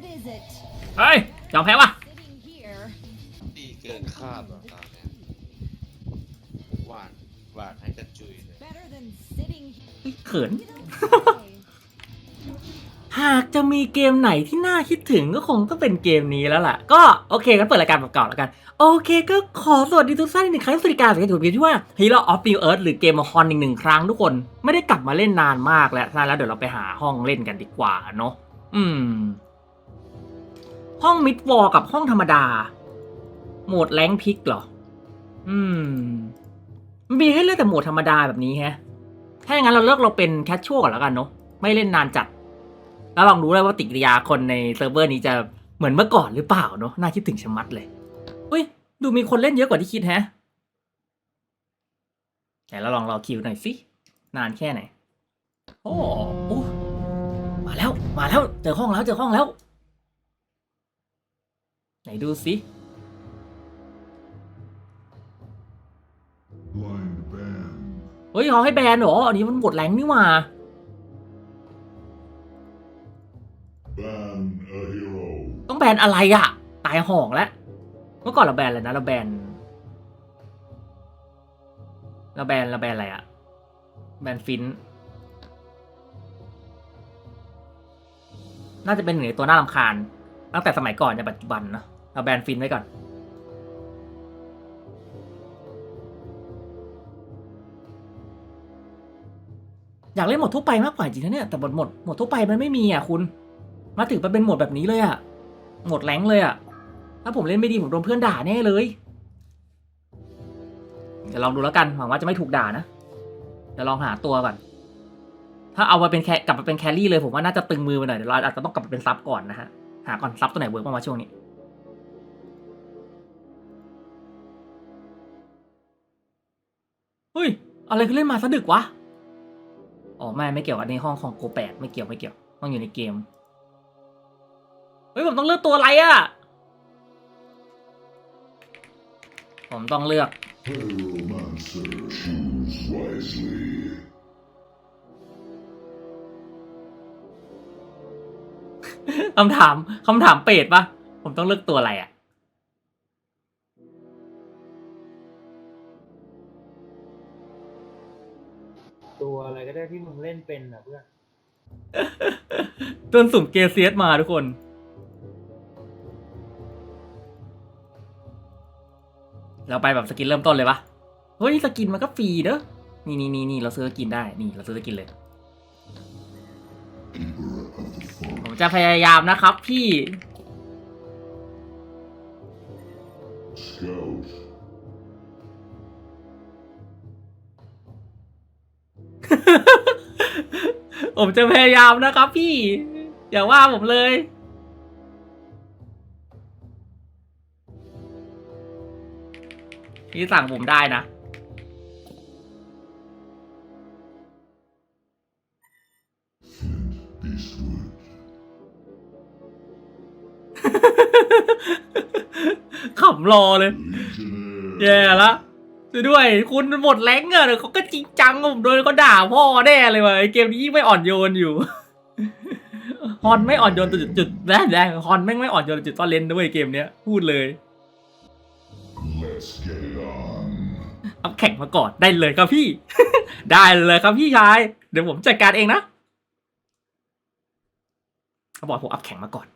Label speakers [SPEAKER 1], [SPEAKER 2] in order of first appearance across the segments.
[SPEAKER 1] What is it?
[SPEAKER 2] เฮ้ยยอมแพ้วะ
[SPEAKER 1] Sitting here.
[SPEAKER 3] ดีเกินคาดว่ะตาเนี่ยหวานหวานให้กระจุยเลย
[SPEAKER 1] Better than sitting here.
[SPEAKER 2] เฮ้ยเขิน
[SPEAKER 1] You don't say.
[SPEAKER 2] หากจะมีเกมไหนที่น่าคิดถึงก็คงต้องเป็นเกมนี้แล้วล่ะ ก็โอเคกันเปิดรายการแบบเก่าแล้วกัน โอเคก็ขอสวัสดีทุกท่านอีกหนึ่งครั้งสวัสดีการสังเกตถูกที่ว่า Hero of New Earth หรือเกมฮอนอีกหนึ่งครั้งทุกคนไม่ได้กลับมาเล่นนานมากแล้วถ้าแล้วเดี๋ยวเราไปหาห้องเล่นกันดีกว่าเนาะอืม ห้องมิดวอลกับห้องธรรมดา โหมดแรงพิกเหรอ อืม มันมีให้เลือกแต่โหมดธรรมดาแบบนี้แฮะ ถ้าอย่างนั้นเราเลือกเราเป็นแคชชัวลก่อนแล้วกันเนาะ ไม่เล่นนานจัด แล้วลองดูเลยว่าปฏิกิริยาคนในเซิร์ฟเวอร์นี้จะเหมือนเมื่อก่อนหรือเปล่าเนาะ น่าคิดถึงชะมัดเลย อุ้ย ดูมีคนเล่นเยอะกว่าที่คิดแฮะไหนเราลองรอคิวหน่อยสิ นานแค่ไหน โอ้โอ้มาแล้ว มาแล้ว เจอห้องแล้ว เจอห้องแล้ว ไหนดูสิ
[SPEAKER 4] Blind band.
[SPEAKER 2] เฮ้ยเขาให้แบนเหรอ อันนี้มันหมดแรงนี่หว่า
[SPEAKER 4] Ban a hero.
[SPEAKER 2] ต้องแบนอะไรอะตายห่องแล้ว เมื่อก่อนเราแบนอะไรนะ เราแบน เราแบนเราแบนอะไรอะแบนฟิน น่าจะเป็นหนึ่งในตัวน่ารำคาญตั้งแต่สมัยก่อนจนปัจจุบันเนอะ เราแบนฟินไว้ก่อน อยากเล่นหมดทั่วไปมากกว่าจริงนะเนี่ย แต่บทโหมดหมดทั่วไปมันไม่มีอะคุณ มาถึงมันเป็นหมดแบบนี้เลยอะ หมดแรงเลยอะ ถ้าผมเล่นไม่ดีผมโดนเพื่อนด่าแน่เลยเดี๋ยวลองดูแล้วกัน หวังว่าจะไม่ถูกด่านะ เดี๋ยวลองหาตัวก่อน ถ้าเอามาเป็นแคกลับมาเป็นแครี่เลยผมว่าน่าจะตึงมือไปหน่อย เดี๋ยวเราอาจจะต้องกลับมาเป็นซับก่อนนะฮะ หาก่อนซับตัวไหนเวิร์กบ้างวะช่วงนี้ ฮ้ย อะไรคือเล่นมาซะดึกวะ อ๋อไม่ไม่เกี่ยวอันนี้ห้องของโกแปดไม่เกี่ยวไม่เกี่ยวต้องอยู่ในเกม เฮ้ยผมต้องเลือกตัวอะไรอะ่ะผมต้องเลือก
[SPEAKER 4] Pyromancer. Choose wisely.
[SPEAKER 2] คำถามคำถามเป็ดปะผมต้องเลือกตัวอะไรอะ่
[SPEAKER 5] อะไรก็ได้ที่มึงเล่นเป็นอะเพื่อน
[SPEAKER 2] จนสุ่มเกเซียสมาทุกคน เราไปแบบสกินเริ่มต้นเลยปะเฮ้ยสกินมันก็ฟรีเด้อนี่นี่นี่นี่เราซื้อสกินได้ นี่เราซื้อสกินเลย
[SPEAKER 4] Keeper of the
[SPEAKER 2] ผม
[SPEAKER 4] forest.
[SPEAKER 2] จะพยายามนะครับพี่ ผมจะพยายามนะครับพี่ อย่าว่าผมเลย พี่สั่งผมได้นะ
[SPEAKER 4] Flint Beastwood.
[SPEAKER 2] ขำรอเลย
[SPEAKER 4] Legionnaire.
[SPEAKER 2] แย่ละ ช่วยด้วย คุณหมดแรงอะเดี๋ยวเขาก็จริงจังผมโดนเขาด่าพ่อแน่เลยว่ะไอ้เกมนี้ยิ่งไม่อ่อนโยนอยู่ ฮอนไม่อ่อนโยนจุดจุดแรกแรกฮอนแม่งไม่อ่อนโยนจุดต้อนเลนด้วยเกมเนี้ยพูดเลย
[SPEAKER 4] Let's get it on.
[SPEAKER 2] เอาแข่งมาก่อนได้เลยครับพี่ ได้เลยครับพี่ชาย เดี๋ยวผมจัดการเองนะเขาบอกผมอัพแข่งมาก่อน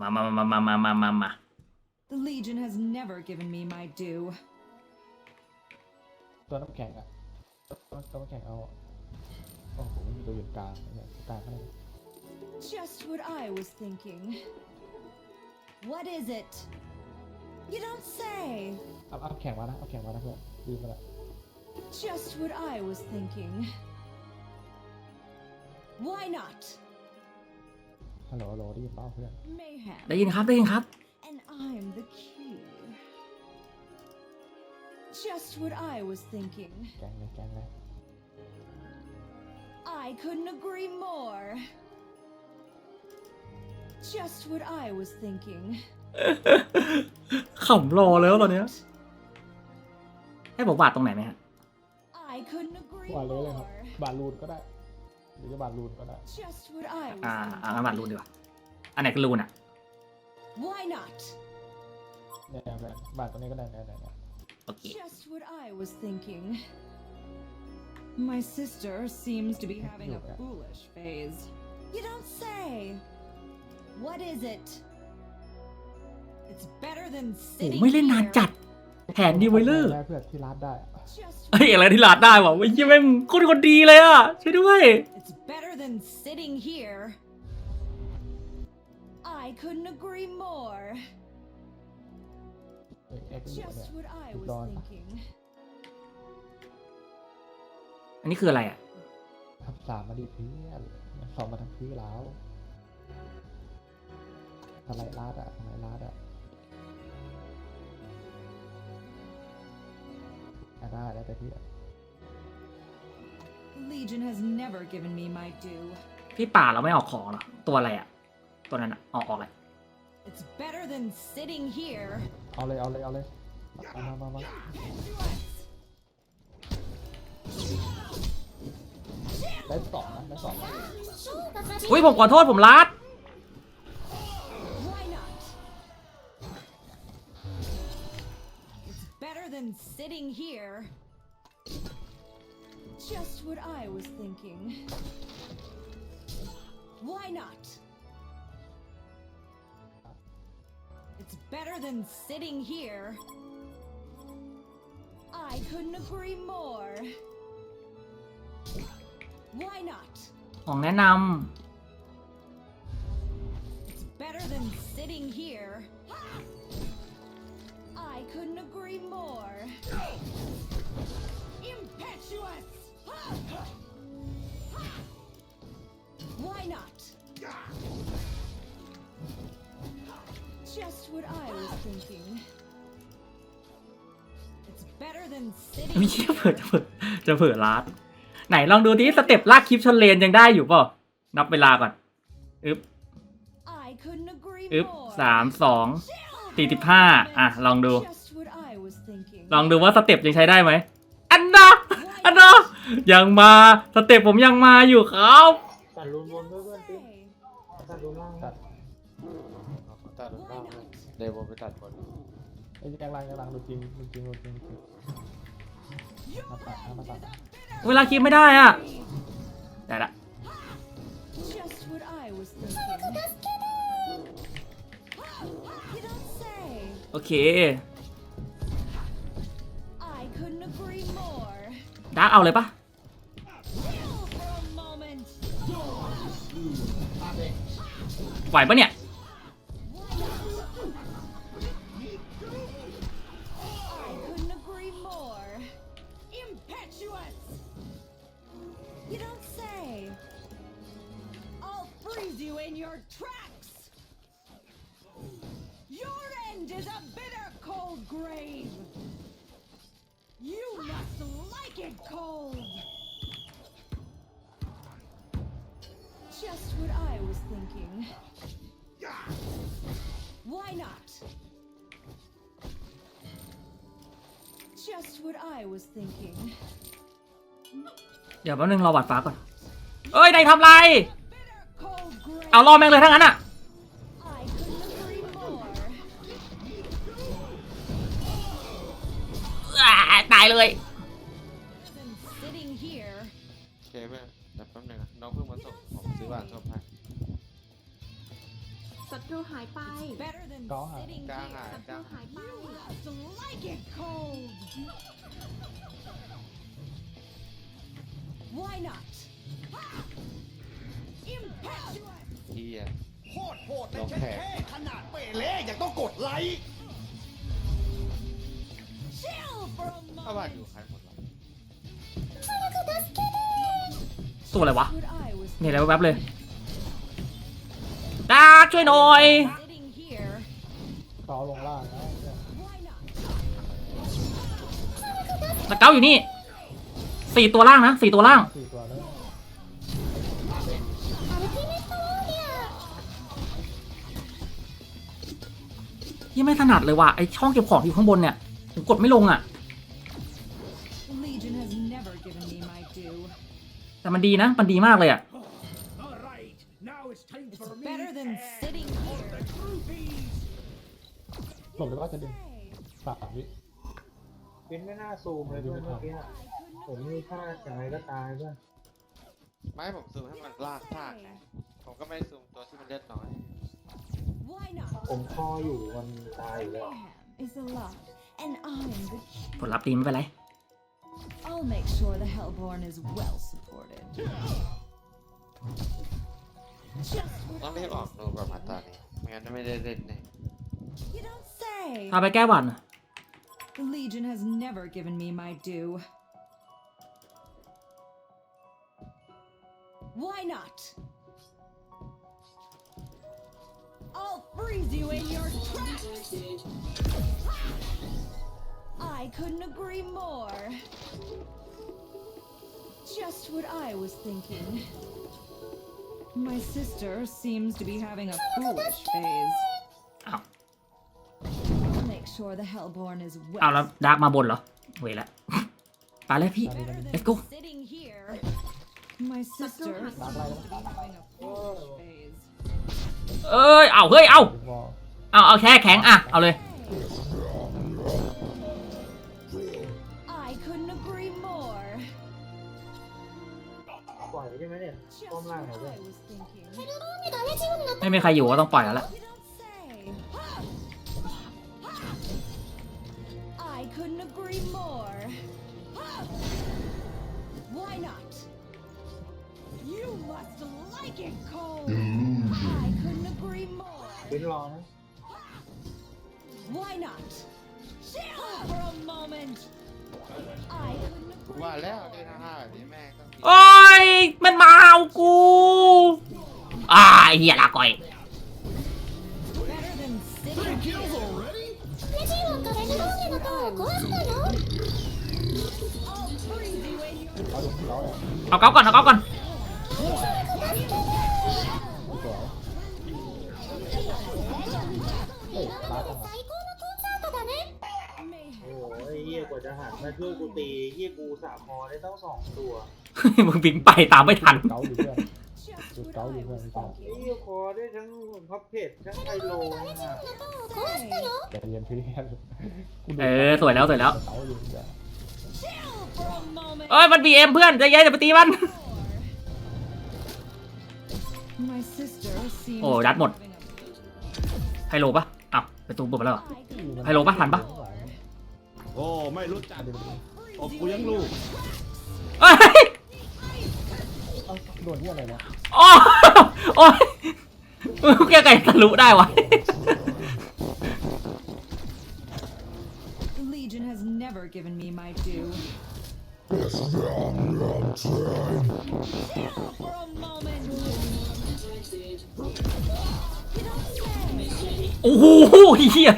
[SPEAKER 2] มามามามามามามามา
[SPEAKER 1] The Legion has never given me my due.
[SPEAKER 5] ตัวน้ำแข็งอะตัวตัวน้ำแข็งเอาโอ้โหไม่มีตัวหยุดกลางเนี่ยกลางเขาเลย
[SPEAKER 1] Just what I was thinking. What is it? You don't say.
[SPEAKER 5] เอาเอาแข่งมานะเอาแข่งมานะเพื่อนลืมไปละ
[SPEAKER 1] Just what I was thinking. Why not?
[SPEAKER 5] ฮัลโหลฮัลโหลได้ยินเปล่าเพื่อน
[SPEAKER 1] Mayhem.
[SPEAKER 2] ได้ยินครับได้ยินครับ
[SPEAKER 1] And I'm the key. Just what I was thinking.
[SPEAKER 5] แกงเลยแกงเลย
[SPEAKER 1] I couldn't agree more. Just what I was thinking.
[SPEAKER 2] ขำรอแล้วตอนเนี้ยให้ผมวาดตรงไหนไหมฮะ
[SPEAKER 1] I couldn't agree
[SPEAKER 5] ว่าเลยเลยครับ
[SPEAKER 1] more.
[SPEAKER 5] บาลูนก็ได้ หรือจะบาดรูนก็ได้
[SPEAKER 1] Just what I was
[SPEAKER 2] อ่า
[SPEAKER 1] thinking.
[SPEAKER 2] อ่างั้นบัตรรูนดีกว่า อันไหนคือรูนอะ
[SPEAKER 1] Why not?
[SPEAKER 5] เนี่ยแบบบาดตัวนี้ก็ได้เนี่ยเนี่ยเนี่ย
[SPEAKER 2] โอเค
[SPEAKER 1] Just what I was thinking. My sister seems to be having a
[SPEAKER 5] Yeah.
[SPEAKER 1] foolish phase. You don't say. What is it? It's better than
[SPEAKER 2] โอ้
[SPEAKER 1] sitting
[SPEAKER 2] ไม่เล่นนาน
[SPEAKER 1] here.
[SPEAKER 2] จัด แผนดีไวเลอร์
[SPEAKER 5] ได้เพื่อนที่รัดได้อะ
[SPEAKER 1] Just
[SPEAKER 2] เฮ้ยอะไรที่ลาดได้วะเว้ยยังแม่งโคตรคนดีเลยอ่ะ ช่วยด้วย
[SPEAKER 1] It's better than sitting here. I couldn't agree more.
[SPEAKER 5] เอ้ยเอ็กซ์อยู่เนี่ย
[SPEAKER 1] Just what I was
[SPEAKER 5] Gone.
[SPEAKER 1] thinking.
[SPEAKER 2] อันนี้คืออะไรอะ
[SPEAKER 5] ทำสามมาดิเพื่อนสองมาทำพื้นแล้วสไลด์ลาดอะสไลด์ลาดอะอะได้ได้แต่ที่
[SPEAKER 1] Legion has never given me my due.
[SPEAKER 2] พี่ป่าเราไม่ออกของเหรอ ตัวอะไรอะ ตัวนั้นอ่ะ ออกออกอะไร
[SPEAKER 1] It's better than sitting here.
[SPEAKER 5] เอาเลยเอาเลยเอาเลยมามามามาได้สองนะได้สองนะ
[SPEAKER 2] อุ้ยผมขอโทษผมลาด
[SPEAKER 1] Why not? It's better than sitting here. Just what I was thinking. Why not? It's better than sitting here. I couldn't agree more. Why not?
[SPEAKER 2] ของแนะน
[SPEAKER 1] It's better than sitting here. I couldn't agree more. Impetuous! Why not? Just what I was thinking. It's better than ำ sitting
[SPEAKER 2] ไม่เชี่ยเผื่อ
[SPEAKER 1] here.
[SPEAKER 2] จะเผื่อจะเผื่อลาดไหนลองดูดิสเต็ปลากคลิปชนเลนยังได้อยู่เปล่านับเวลาก่อนอึ๊บ
[SPEAKER 1] I couldn't agree
[SPEAKER 2] อึ๊บ
[SPEAKER 1] more.
[SPEAKER 2] สามสองสี่สิบห้าอะ ลองดู
[SPEAKER 1] Just what I was thinking.
[SPEAKER 2] ลองดูว่าสเต็ปยังใช้ได้ไหม อันนะอันนะยังมาสเต็ปผมยังมาอยู่ครับ
[SPEAKER 6] ตัดรูนบนด้วยเพื่อนปิ๊
[SPEAKER 1] Say,
[SPEAKER 6] ตัดรูนล่าง
[SPEAKER 5] ตัด
[SPEAKER 3] เอาเขา ตัดล่างเลยเดยวผมไปตัดบน
[SPEAKER 5] ไอ้ยยังลังยังลังดูจริงดูจริงดูจริงดูจริงมาตัดนะมาตัด
[SPEAKER 2] เวลาคลิปไม่ได้อะได้ละ
[SPEAKER 1] just what I was thinking. You don't say.
[SPEAKER 2] โอเค
[SPEAKER 1] I couldn't agree more.
[SPEAKER 2] ดาร์กเอาเลยปะ
[SPEAKER 1] Chill for a moment.
[SPEAKER 2] ไหวปะเนี่ย
[SPEAKER 1] Just what I was thinking. Why not? Just what I was thinking.
[SPEAKER 2] เดี๋ยวแป๊บนึงรอบัดฟ้าก่อน เอ้ยนายทำไร
[SPEAKER 1] Bitter cold grave.
[SPEAKER 2] เอารอแม่งเลยทั้งนั้นอะ
[SPEAKER 1] I couldn't agree more.
[SPEAKER 2] อ่าตายเลย
[SPEAKER 1] Than sitting here.
[SPEAKER 3] โอเคไหมเดี๋ยวแป๊บนึงนะน้องเพิ่งมาส่ง ผมซื้อบ้านส่งให้
[SPEAKER 7] ศัตรูหายไป
[SPEAKER 1] Better than
[SPEAKER 5] Có hả?
[SPEAKER 1] sitting
[SPEAKER 3] กลาง
[SPEAKER 1] here.
[SPEAKER 3] หาย
[SPEAKER 7] ศัต
[SPEAKER 3] กลา
[SPEAKER 7] รู
[SPEAKER 3] งหาย
[SPEAKER 7] หายไป
[SPEAKER 1] You must like it cold. Why not? Impetuous.
[SPEAKER 3] ที่อะ
[SPEAKER 8] โคตรโหดแต่แค่ขนาดเปเล่ยังต้องกดไลค์
[SPEAKER 1] Chill for a
[SPEAKER 3] ถ้าบ้านอยู่
[SPEAKER 1] moment.
[SPEAKER 3] ใครหมดวะ
[SPEAKER 2] ตัวอะไรวะ
[SPEAKER 1] What I was
[SPEAKER 2] นี่อะไรแวบๆเลยดาร์กช่วยหน่อย
[SPEAKER 1] sitting here.
[SPEAKER 5] เขาลงล่างนะเนี่ย
[SPEAKER 1] Why not?
[SPEAKER 2] สเกลอยู่นี่สี่ตัวล่างนะสี่ตัวล่าง
[SPEAKER 5] สี่ตัวเลย
[SPEAKER 2] ยังไม่ถนัดเลยว่ะไอช่องเก็บของที่อยู่ข้างบนเนี่ยผมกดไม่ลงอะ
[SPEAKER 1] Legion has never given me my due.
[SPEAKER 2] แต่มันดีนะ มันดีมากเลยอะ
[SPEAKER 5] หลบแล้วก็จะดึง
[SPEAKER 1] Say,
[SPEAKER 5] ฝากสามวิ
[SPEAKER 6] ปิ้นไม่น่าซูมเลยเพื่อนเมื่อกี้อะ
[SPEAKER 1] I couldn't
[SPEAKER 6] ผมนี่พลาดยังไงก็ตายเพื่อน
[SPEAKER 3] ไม่ผมซูมให้มันลากซากไงผมก็ไม่ซูมตัวที่มันเลือดน้อย
[SPEAKER 1] Why not?
[SPEAKER 6] ผมคออยู่มันตายอยู่แล้ว
[SPEAKER 1] Mayhem is alive, and I'm the
[SPEAKER 2] ผลลัพธ์ดีไม่เป็นไร
[SPEAKER 1] I'll make sure the Hellborn is well supported. Just
[SPEAKER 3] ต้อง
[SPEAKER 1] what
[SPEAKER 3] รี
[SPEAKER 1] I
[SPEAKER 3] บออก
[SPEAKER 1] was
[SPEAKER 3] ดูก่อนมาตอนนี้ไม่งั้นไม่ได้เล่นแน่
[SPEAKER 1] You don't say.
[SPEAKER 2] พาไปแก้หวัด
[SPEAKER 1] The Legion has never given me my due. Why not? I'll freeze you in your tracks! I couldn't agree more. Just what I was thinking. My sister seems to be having a foolish phase. Sure the Hellborn is
[SPEAKER 2] เอาแล้ว
[SPEAKER 1] well
[SPEAKER 2] ดาร์กมาบนเหรอเวละไปเลยพี่
[SPEAKER 1] Better than
[SPEAKER 2] Let's go.
[SPEAKER 1] sitting here. My sister seems to be having a foolish phase.
[SPEAKER 2] เอ้ยเอาเฮ้ยเอา
[SPEAKER 5] ดึงวอล
[SPEAKER 2] เอาเอาแค่แข็งอะเอาเลย
[SPEAKER 1] I couldn't agree more.
[SPEAKER 6] ปล่อยใช่ไหมเนี่ย
[SPEAKER 1] Just
[SPEAKER 6] ป้อม
[SPEAKER 1] what
[SPEAKER 6] ล่างหน่อยเพื่อน
[SPEAKER 1] I was thinking.
[SPEAKER 2] ไม่มีใครอยู่ก็ต้องปล่อยแล้วล่ะ
[SPEAKER 1] more.
[SPEAKER 6] ปิ้นรอนะ
[SPEAKER 1] Why not? Chill for a moment. I couldn't agree
[SPEAKER 3] ว่าแล้ว
[SPEAKER 1] more.
[SPEAKER 3] เล่นห้าแบบนี้แม่งต้องมี
[SPEAKER 2] โอ้ย มันมาเอากู อ่าไอ้เหี้ยลาก่อย
[SPEAKER 1] Better than sitting
[SPEAKER 8] Kills already?
[SPEAKER 1] レジオンがレジオンの塔を壊したの I'll freeze you in your
[SPEAKER 5] เอาดึงเราเนี่ย
[SPEAKER 2] เอาเก้าก่อน เอาเก้าก่อน
[SPEAKER 6] กว่าจะหันมาช่วยกูตีเหี้ยกูสามคอได้ต้องสองตัว
[SPEAKER 2] มึงบิงไปตามไม่ทัน
[SPEAKER 5] เกาอยู่เพื่อน
[SPEAKER 1] just
[SPEAKER 5] Good
[SPEAKER 1] what
[SPEAKER 5] call,
[SPEAKER 1] I
[SPEAKER 5] you
[SPEAKER 1] was
[SPEAKER 5] guys.
[SPEAKER 6] ไอ้
[SPEAKER 1] thinking.
[SPEAKER 6] เหี้ยคอได้ทั้งพับเพจทั้งไฮโลนะ
[SPEAKER 5] ใจเย็นพี่กูดู
[SPEAKER 2] เออสวยแล้วสวยแล้ว
[SPEAKER 5] เกาอยู่เพื่อน
[SPEAKER 1] Chill for a moment.
[SPEAKER 2] เอ้ยมันบีเอ็มเพื่อนใจเย็นอย่าไปตีมัน
[SPEAKER 1] My sister seems
[SPEAKER 2] โอ้
[SPEAKER 1] to
[SPEAKER 2] ดัด
[SPEAKER 1] be
[SPEAKER 2] หมด
[SPEAKER 1] having a
[SPEAKER 2] ไฮโลปะอ้าวไปตูมบุบมาแล้วเหรอ
[SPEAKER 1] I couldn't
[SPEAKER 2] ไฮโลปะทันปะ
[SPEAKER 8] โอ้ไม่รู้จัก
[SPEAKER 5] ดึง
[SPEAKER 8] โอ้กูยังรู้
[SPEAKER 2] เอ้ย
[SPEAKER 5] เอ้าโดนที่อะไรเนี่ย
[SPEAKER 2] โอ้โอ้ยมึงแกไก่ทะลุได้วะ
[SPEAKER 1] The Legion has never given me my due. For a moment. You don't say.
[SPEAKER 2] โอ้โหเฮีย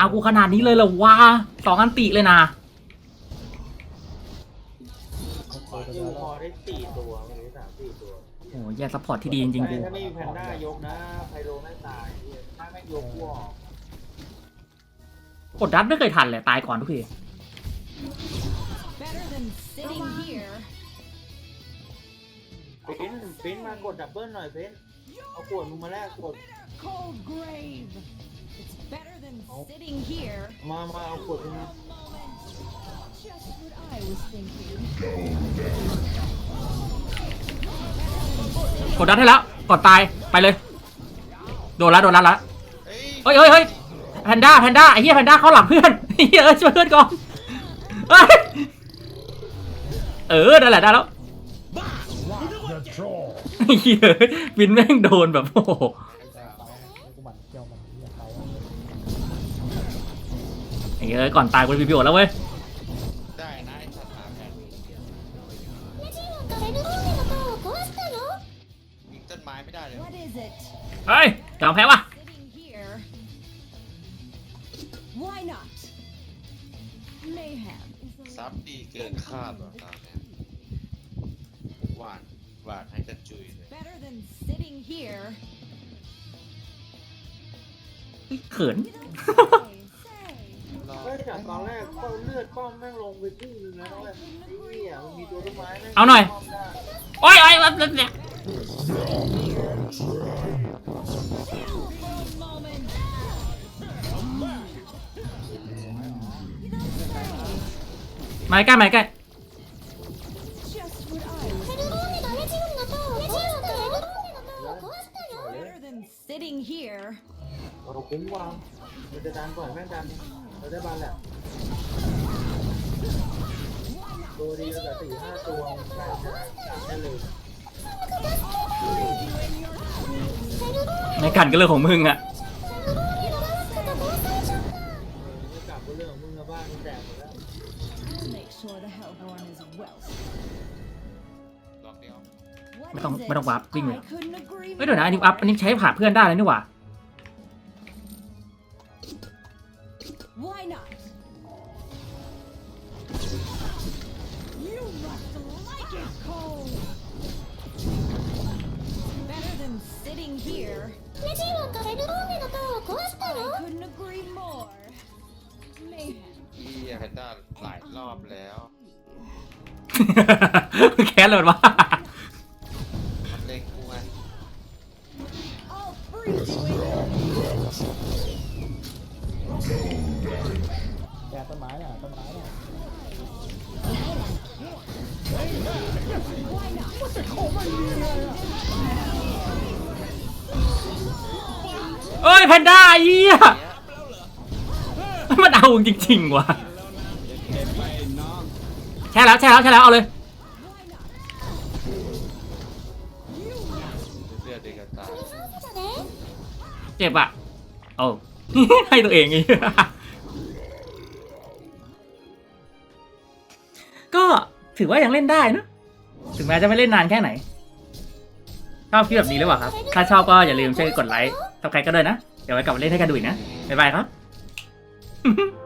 [SPEAKER 2] เอากูขนาดนี้เลยเหรอวะสองอันติเลยนะ
[SPEAKER 5] โอ้ย
[SPEAKER 6] กูคอได้สี่ตัวไม่รู้สามสี่ตัว
[SPEAKER 2] โอ้ยแย่ซัพพอร์ตที่ดีจริงๆกู
[SPEAKER 6] ถ้าไม่มีแพนด้ายกนะไฮโลแม่งตายเหี้ยถ้าแม่งยกกูออก
[SPEAKER 2] กดดันไม่เคยทันเลยตายก่อนทุกที
[SPEAKER 1] Better than sitting here.
[SPEAKER 6] ปิ้นปิ้นมากดดับเบิลหน่อยปิ้นเอาขวดมึงมาแลกกด
[SPEAKER 1] Cold grave. It's better than sitting here.
[SPEAKER 6] มา มาเอาขวดมึง
[SPEAKER 1] For
[SPEAKER 6] มา
[SPEAKER 1] a moment. Just what I was thinking.
[SPEAKER 2] กดดันให้แล้วกดตายไปเลย โดนแล้วโดนแล้วละ
[SPEAKER 3] เฮ้ย
[SPEAKER 2] เฮ้ยเฮ้ยเฮ้ยแพนด้าแพนด้าไอ้เหี้ยแพนด้าเข้าหลังเพื่อนไอ้เหี้ยเอ้ยช่วยเพื่อนก่อนเอ้ยเออนั่นแหละได้แล้ว
[SPEAKER 4] The troll.
[SPEAKER 2] ไอ้เหี้ยวินแม่งโดนแบบโอ้โห
[SPEAKER 5] เหี้ย
[SPEAKER 2] เอ้ยก่อนตายกูรีวิวแล้วเว้ย
[SPEAKER 3] ได้นะไอ้สัตว์หมาแพนยิงต้นไม้ไม่ได้เลย
[SPEAKER 1] What is it?
[SPEAKER 2] เฮ้ยยอมแพ้วะ
[SPEAKER 1] Sitting here. Why not? Mayhem is the
[SPEAKER 3] ซับดีเกินคาดว่ะตอนเนี้ยหวานหวานให้กระจุยเลย
[SPEAKER 1] better than sitting here.
[SPEAKER 2] เฮ้ยเขิน
[SPEAKER 1] You don't
[SPEAKER 6] ตอนแรกก็เลือดป้อมแม่งลงไปครึ่งนึงนะตอนแรกเนี่อะมีตัวต้นไม้แม่ง
[SPEAKER 2] เอาหน่อย โอ้ยโอ้ยแบบแบบแบบมาใกล้มาใกล้
[SPEAKER 6] เราคุ้มวา มันจะดันก่อนแม่งดันเราจะบันแหละตัวดีแล้วแบบสี่ห้าตัวใส่จะได้เลย
[SPEAKER 2] ไม่กันก็เรื่องของมึงอะ
[SPEAKER 6] ไม่กับก็เรื่องของมึงนะบ้านมึแดกหมดแล้ว
[SPEAKER 2] ไม่ต้องไม่ต้องวับวิ่งเลย เฮ้ยเดี๋ยวนะอันนี้อัพอันนี้ใช้ผ่าเพื่อนได้เลยนี่หว่า
[SPEAKER 1] sitting here.
[SPEAKER 7] レジオンがセルローネの塔を壊した
[SPEAKER 1] I
[SPEAKER 7] よ
[SPEAKER 1] couldn't agree more. Mayhem.
[SPEAKER 3] พี่แพนด้าหลายรอบแล้ว
[SPEAKER 2] แค้นเลยว่า
[SPEAKER 3] มันเล็งกูไง
[SPEAKER 1] I'll freeze you in
[SPEAKER 5] แกต้นไม้น่ะต้นไม้น่ะ
[SPEAKER 1] Why not?
[SPEAKER 2] เอ้ยแพนด้าเหี้ยมันเอาจริงๆว่ะแช่แล้วแช่แล้วแช่แล้วเอาเลย
[SPEAKER 3] เจ็
[SPEAKER 2] บอะเอาให้ตัวเองไงก็ถือว่ายังเล่นได้นะ ถึงแม้จะไม่เล่นนานแค่ไหน ชอบคลิปแบบนี้หรือเปล่าครับ ถ้าชอบก็อย่าลืมช่วยกดไลค์ ซับใครก็ได้นะ เดี๋ยวไว้กลับมาเล่นให้กันดูอีกนะ บ๊ายบายครับ